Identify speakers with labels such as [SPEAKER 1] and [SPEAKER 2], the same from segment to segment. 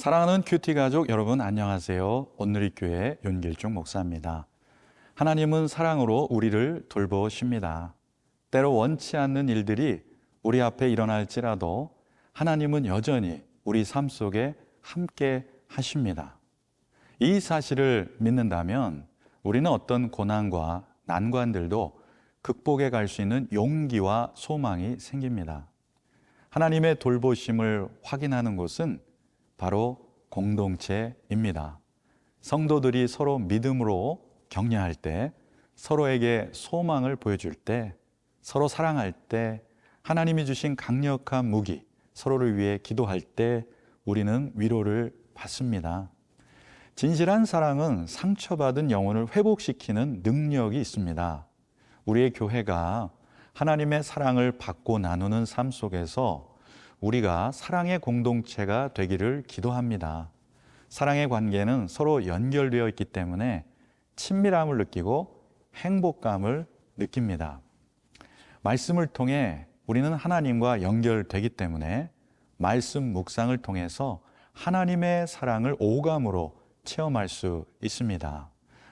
[SPEAKER 1] 사랑하는 큐티 가족 여러분 안녕하세요. 오늘의 교회 윤길중 목사입니다. 하나님은 사랑으로 우리를 돌보십니다. 때로 원치 않는 일들이 우리 앞에 일어날지라도 하나님은 여전히 우리 삶 속에 함께 하십니다. 이 사실을 믿는다면 우리는 어떤 고난과 난관들도 극복해 갈 수 있는 용기와 소망이 생깁니다. 하나님의 돌보심을 확인하는 곳은 바로 공동체입니다. 성도들이 서로 믿음으로 격려할 때, 서로에게 소망을 보여줄 때, 서로 사랑할 때, 하나님이 주신 강력한 무기, 서로를 위해 기도할 때 우리는 위로를 받습니다. 진실한 사랑은 상처받은 영혼을 회복시키는 능력이 있습니다. 우리의 교회가 하나님의 사랑을 받고 나누는 삶 속에서 우리가 사랑의 공동체가 되기를 기도합니다. 사랑의 관계는 서로 연결되어 있기 때문에 친밀함을 느끼고 행복감을 느낍니다. 말씀을 통해 우리는 하나님과 연결되기 때문에 말씀 묵상을 통해서 하나님의 사랑을 오감으로 체험할 수 있습니다.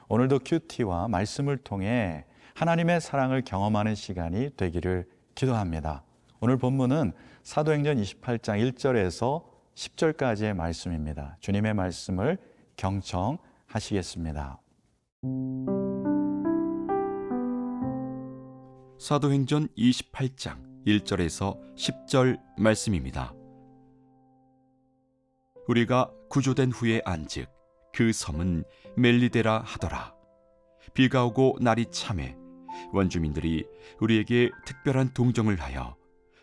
[SPEAKER 1] 오늘도 큐티와 말씀을 통해 하나님의 사랑을 경험하는 시간이 되기를 기도합니다. 오늘 본문은 사도행전 28장 1절에서 10절까지의 말씀입니다. 주님의 말씀을 경청하시겠습니다.
[SPEAKER 2] 사도행전 28장 1절에서 10절 말씀입니다. 우리가 구조된 후에 안즉 그 섬은 멜리데라 하더라. 비가 오고 날이 참해 원주민들이 우리에게 특별한 동정을 하여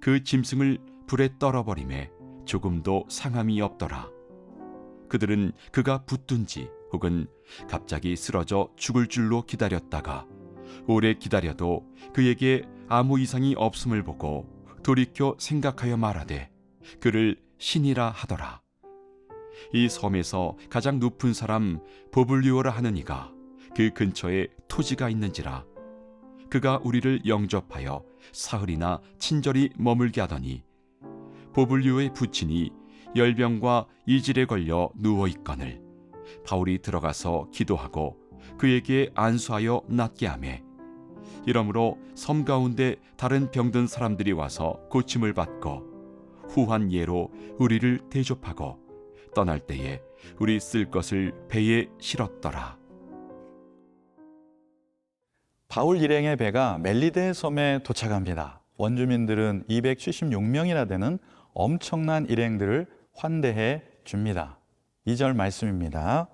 [SPEAKER 2] 그 짐승을 불에 떨어버림에 조금도 상함이 없더라. 그들은 그가 붙든지 혹은 갑자기 쓰러져 죽을 줄로 기다렸다가 오래 기다려도 그에게 아무 이상이 없음을 보고 돌이켜 생각하여 말하되 그를 신이라 하더라. 이 섬에서 가장 높은 사람 보블리오라 하는 이가 그 근처에 토지가 있는지라 그가 우리를 영접하여 사흘이나 친절히 머물게 하더니 보블리오의 부친이 열병과 이질에 걸려 누워 있거늘 바울이 들어가서 기도하고 그에게 안수하여 낫게 하매 이러므로 섬 가운데 다른 병든 사람들이 와서 고침을 받고 후한 예로 우리를 대접하고 떠날 때에 우리 쓸 것을 배에 실었더라.
[SPEAKER 1] 바울 일행의 배가 멜리데 섬에 도착합니다. 원주민들은 276명이나 되는 엄청난 일행들을 환대해 줍니다. 2절 말씀입니다.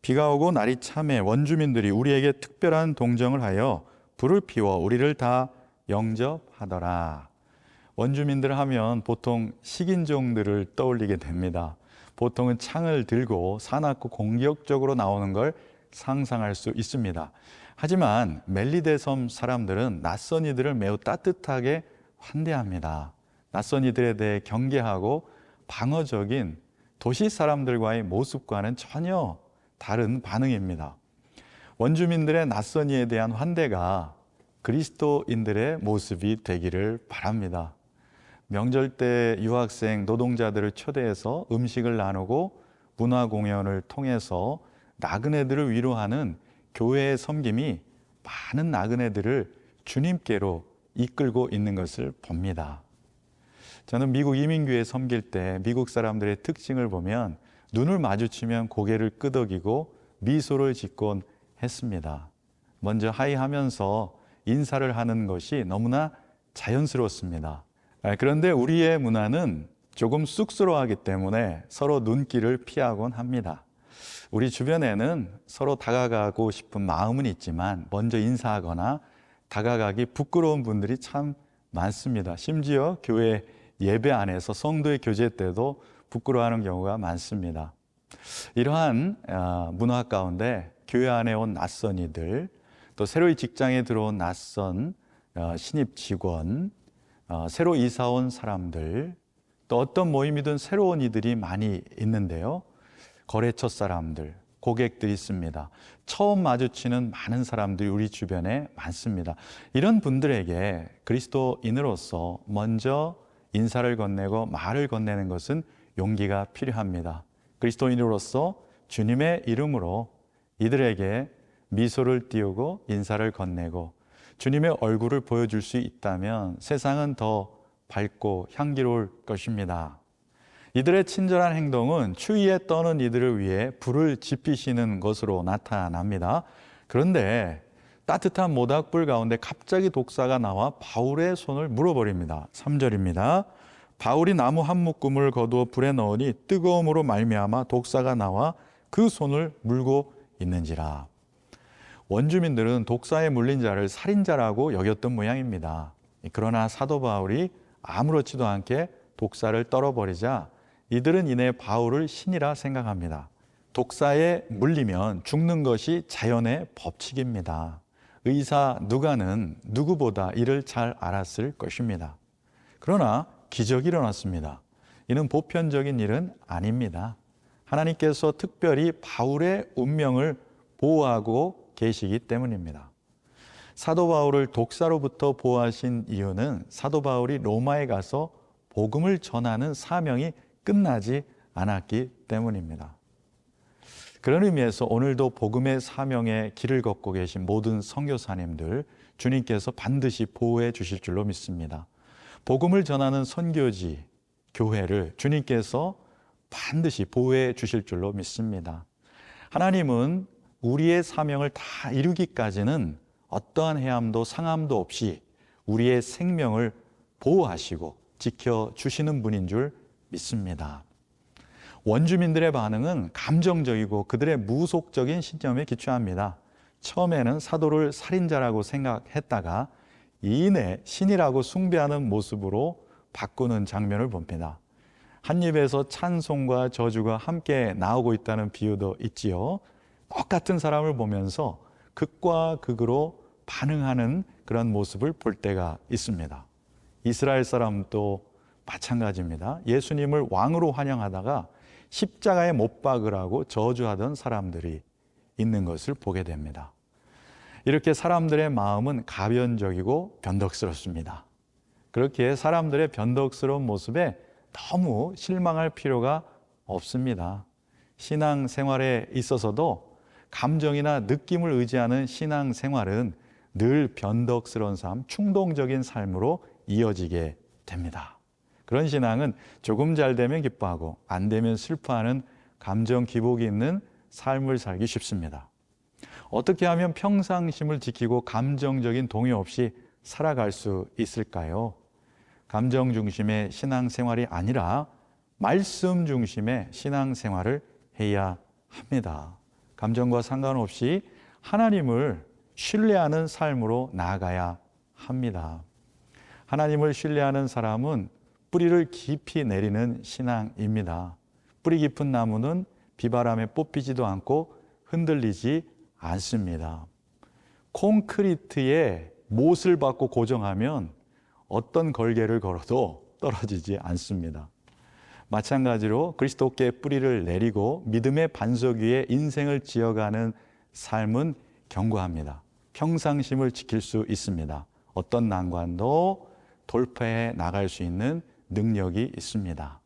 [SPEAKER 1] 비가 오고 날이 참해 원주민들이 우리에게 특별한 동정을 하여 불을 피워 우리를 다 영접하더라. 원주민들 하면 보통 식인종들을 떠올리게 됩니다. 보통은 창을 들고 사납고 공격적으로 나오는 걸 상상할 수 있습니다. 하지만 멜리데 섬 사람들은 낯선 이들을 매우 따뜻하게 환대합니다. 낯선 이들에 대해 경계하고 방어적인 도시 사람들과의 모습과는 전혀 다른 반응입니다. 원주민들의 낯선 이에 대한 환대가 그리스도인들의 모습이 되기를 바랍니다. 명절 때 유학생 노동자들을 초대해서 음식을 나누고 문화 공연을 통해서 나그네들을 위로하는 교회의 섬김이 많은 나그네들을 주님께로 이끌고 있는 것을 봅니다. 저는 미국 이민교회 섬길 때 미국 사람들의 특징을 보면 눈을 마주치면 고개를 끄덕이고 미소를 짓곤 했습니다. 먼저 하이 하면서 인사를 하는 것이 너무나 자연스럽습니다. 아, 그런데 우리의 문화는 조금 쑥스러워하기 때문에 서로 눈길을 피하곤 합니다. 우리 주변에는 서로 다가가고 싶은 마음은 있지만 먼저 인사하거나 다가가기 부끄러운 분들이 참 많습니다. 심지어 교회 예배 안에서 성도의 교제 때도 부끄러워하는 경우가 많습니다. 이러한 아, 문화 가운데 교회 안에 온 낯선 이들, 또 새로이 직장에 들어온 낯선 어, 신입 직원, 어, 새로 이사 온 사람들, 또 어떤 모임이든 새로운 이들이 많이 있는데요. 거래처 사람들, 고객들이 있습니다. 처음 마주치는 많은 사람들이 우리 주변에 많습니다. 이런 분들에게 그리스도인으로서 먼저 인사를 건네고 말을 건네는 것은 용기가 필요합니다. 그리스도인으로서 주님의 이름으로 이들에게 미소를 띄우고 인사를 건네고 주님의 얼굴을 보여줄 수 있다면 세상은 더 밝고 향기로울 것입니다. 이들의 친절한 행동은 추위에 떠는 이들을 위해 불을 지피시는 것으로 나타납니다. 그런데 따뜻한 모닥불 가운데 갑자기 독사가 나와 바울의 손을 물어버립니다. 3절입니다. 바울이 나무 한 묶음을 거두어 불에 넣으니 뜨거움으로 말미암아 독사가 나와 그 손을 물고 있는지라. 원주민들은 독사에 물린 자를 살인자라고 여겼던 모양입니다. 그러나 사도 바울이 아무렇지도 않게 독사를 떨어버리자 이들은 이내 바울을 신이라 생각합니다. 독사에 물리면 죽는 것이 자연의 법칙입니다. 의사 누가는 누구보다 이를 잘 알았을 것입니다. 그러나 기적이 일어났습니다. 이는 보편적인 일은 아닙니다. 하나님께서 특별히 바울의 운명을 보호하고 계시기 때문입니다. 사도 바울을 독사로부터 보호하신 이유는 사도 바울이 로마에 가서 복음을 전하는 사명이 끝나지 않았기 때문입니다. 그런 의미에서 오늘도 복음의 사명에 길을 걷고 계신 모든 선교사님들 주님께서 반드시 보호해 주실 줄로 믿습니다. 복음을 전하는 선교지 교회를 주님께서 반드시 보호해 주실 줄로 믿습니다. 하나님은 우리의 사명을 다 이루기까지는 어떠한 해함도 상함도 없이 우리의 생명을 보호하시고 지켜 주시는 분인 줄 믿습니다. 원주민들의 반응은 감정적이고 그들의 무속적인 신념에 기초합니다. 처음에는 사도를 살인자라고 생각했다가 이내 신이라고 숭배하는 모습으로 바꾸는 장면을 봅니다. 한 입에서 찬송과 저주가 함께 나오고 있다는 비유도 있지요. 똑같은 사람을 보면서 극과 극으로 반응하는 그런 모습을 볼 때가 있습니다. 이스라엘 사람도 마찬가지입니다. 예수님을 왕으로 환영하다가 십자가에 못 박으라고 저주하던 사람들이 있는 것을 보게 됩니다. 이렇게 사람들의 마음은 가변적이고 변덕스럽습니다. 그렇게 사람들의 변덕스러운 모습에 너무 실망할 필요가 없습니다. 신앙 생활에 있어서도 감정이나 느낌을 의지하는 신앙 생활은 늘 변덕스러운 삶, 충동적인 삶으로 이어지게 됩니다. 그런 신앙은 조금 잘 되면 기뻐하고 안 되면 슬퍼하는 감정 기복이 있는 삶을 살기 쉽습니다. 어떻게 하면 평상심을 지키고 감정적인 동요 없이 살아갈 수 있을까요? 감정 중심의 신앙 생활이 아니라 말씀 중심의 신앙 생활을 해야 합니다. 감정과 상관없이 하나님을 신뢰하는 삶으로 나아가야 합니다. 하나님을 신뢰하는 사람은 뿌리를 깊이 내리는 신앙입니다. 뿌리 깊은 나무는 비바람에 뽑히지도 않고 흔들리지 않습니다. 콘크리트에 못을 받고 고정하면 어떤 걸개를 걸어도 떨어지지 않습니다. 마찬가지로 그리스도께 뿌리를 내리고 믿음의 반석 위에 인생을 지어가는 삶은 견고합니다. 평상심을 지킬 수 있습니다. 어떤 난관도 돌파해 나갈 수 있는 능력이 있습니다.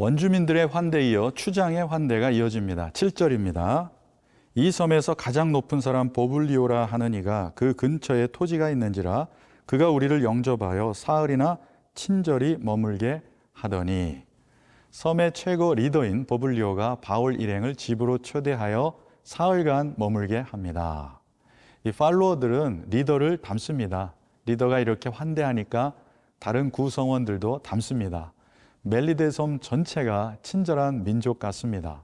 [SPEAKER 1] 원주민들의 환대에 이어 추장의 환대가 이어집니다. 7절입니다. 이 섬에서 가장 높은 사람 보블리오라 하는 이가 그 근처에 토지가 있는지라 그가 우리를 영접하여 사흘이나 친절히 머물게 하더니 섬의 최고 리더인 보블리오가 바울 일행을 집으로 초대하여 사흘간 머물게 합니다. 이 팔로워들은 리더를 닮습니다. 리더가 이렇게 환대하니까 다른 구성원들도 닮습니다. 멜리데 섬 전체가 친절한 민족 같습니다.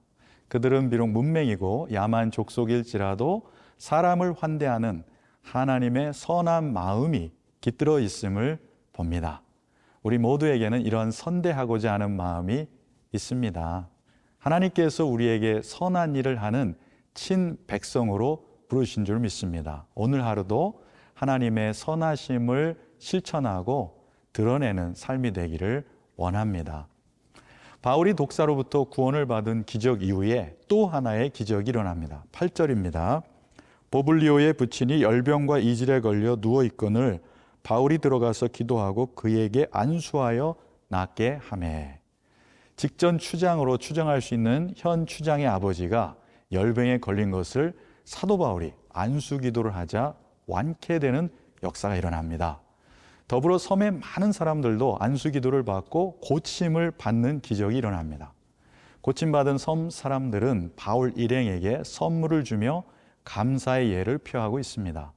[SPEAKER 1] 그들은 비록 문맹이고 야만 족속일지라도 사람을 환대하는 하나님의 선한 마음이 깃들어 있음을 봅니다. 우리 모두에게는 이런 선대하고자 하는 마음이 있습니다. 하나님께서 우리에게 선한 일을 하는 친 백성으로 부르신 줄 믿습니다. 오늘 하루도 하나님의 선하심을 실천하고 드러내는 삶이 되기를 원합니다. 바울이 독사로부터 구원을 받은 기적 이후에 또 하나의 기적이 일어납니다. 8절입니다. 보블리오의 부친이 열병과 이질에 걸려 누워 있거늘 바울이 들어가서 기도하고 그에게 안수하여 낫게 하매. 직전 추장으로 추정할 수 있는 현 추장의 아버지가 열병에 걸린 것을 사도 바울이 안수 기도를 하자 완쾌되는 역사가 일어납니다. 더불어 섬의 많은 사람들도 안수 기도를 받고 고침을 받는 기적이 일어납니다. 고침받은 섬 사람들은 바울 일행에게 선물을 주며 감사의 예를 표하고 있습니다.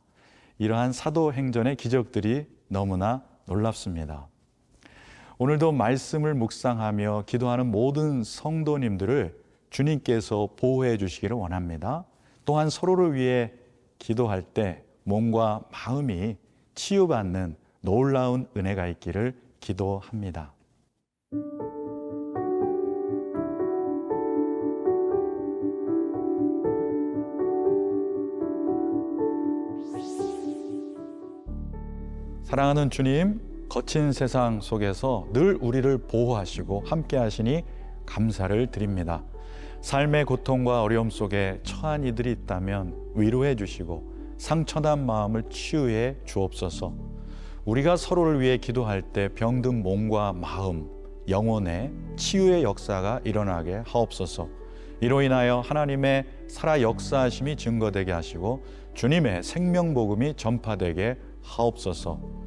[SPEAKER 1] 이러한 사도행전의 기적들이 너무나 놀랍습니다. 오늘도 말씀을 묵상하며 기도하는 모든 성도님들을 주님께서 보호해 주시기를 원합니다. 또한 서로를 위해 기도할 때 몸과 마음이 치유받는 놀라운 은혜가 있기를 기도합니다. 사랑하는 주님, 거친 세상 속에서 늘 우리를 보호하시고 함께 하시니 감사를 드립니다. 삶의 고통과 어려움 속에 처한 이들이 있다면 위로해 주시고 상처난 마음을 치유해 주옵소서. 우리가 서로를 위해 기도할 때 병든 몸과 마음, 영혼의 치유의 역사가 일어나게 하옵소서. 이로 인하여 하나님의 살아 역사하심이 증거되게 하시고 주님의 생명 복음이 전파되게 하옵소서.